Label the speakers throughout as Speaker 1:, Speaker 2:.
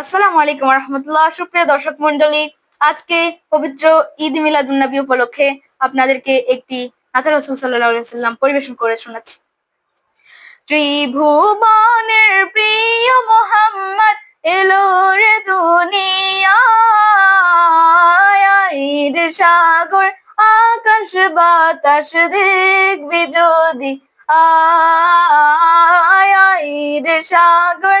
Speaker 1: আসসালামু আলাইকুম রহমতুল্লাহ সুপ্রিয় দর্শক মন্ডলী আজকে পবিত্র ঈদ মিলাদুন্নবী উপলক্ষে আপনাদেরকে একটি নাচার রসুল সাল্লাম পরিবেশন করে শোনাচ্ছি। ত্রিভুবনের প্রিয় মোহাম্মদ এলো রে দুনিয়ায় সাগর, আকাশ বাতাস দেখবি যদি, আয় সাগর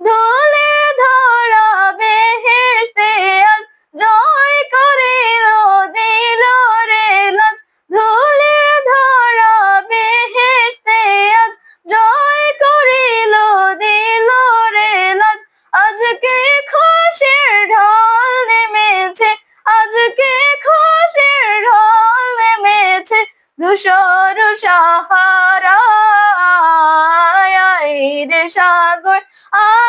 Speaker 1: ধুলের ধরা বেহেশতে আজ। জয় করে দিল রে লাজ। ধুলের ধরা বেহেশতে আজ। জয় করিল দিল রে লাজ। আজকে খুশির ঢল নেমেছে। আজকে খুশির ঢল নেমেছে। ধূসর সাহারা রে সাগর।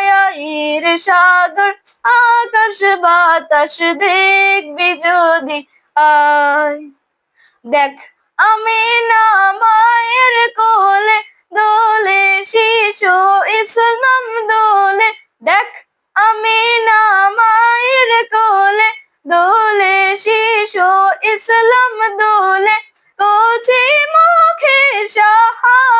Speaker 1: আয়ের সাগর, আকাশ বাতাস দেখবি যদি আয়। দেখ, আমি না মায়ের কোলে, দোলে শিশু ইসলাম দোলে। দেখ, আমি না মায়ের কোলে, দোলে শিশু ইসলাম দোলে। কচি মুখে শাহাদাতে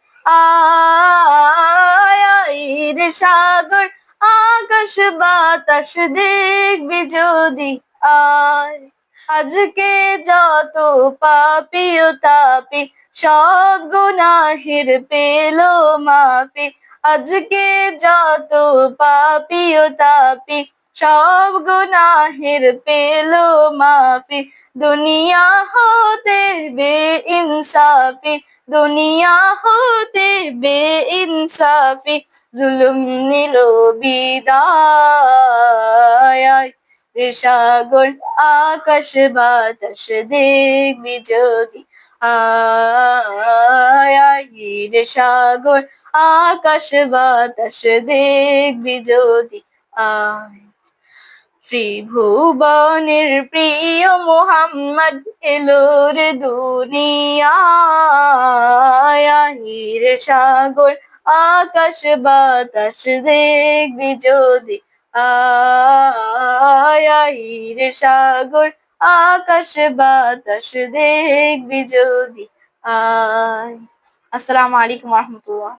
Speaker 1: আয় রে সাগর, আকাশ বাতাস দেখবি যদি আয় আজকে যত পাপি ও তাপি, সব গুনাহের পেল মাপি। আজকে যত পাপি ও তাপি সব গুনাহের পেল মাফি। দুনিয়া হতে বে ইনসাফি দুনিয়া হতে বে ইনসাফি জুলুম নিল বিদায়। সাগর আকাশ বাতাস দেখবি যদি আয়। রে সাগর আকাশ বাতাস দেখবি যদি আয়। ত্রিভুবনের প্রিয় মোহাম্মদ এলোর দুনিয়ায়। সাগর, আকাশ বাতাস দেখবি যদি আয়ের সাগর, আকাশ বাতাস দেখবি যদি আয়। আসসালামু আলাইকুম রহমতুল্লাহ।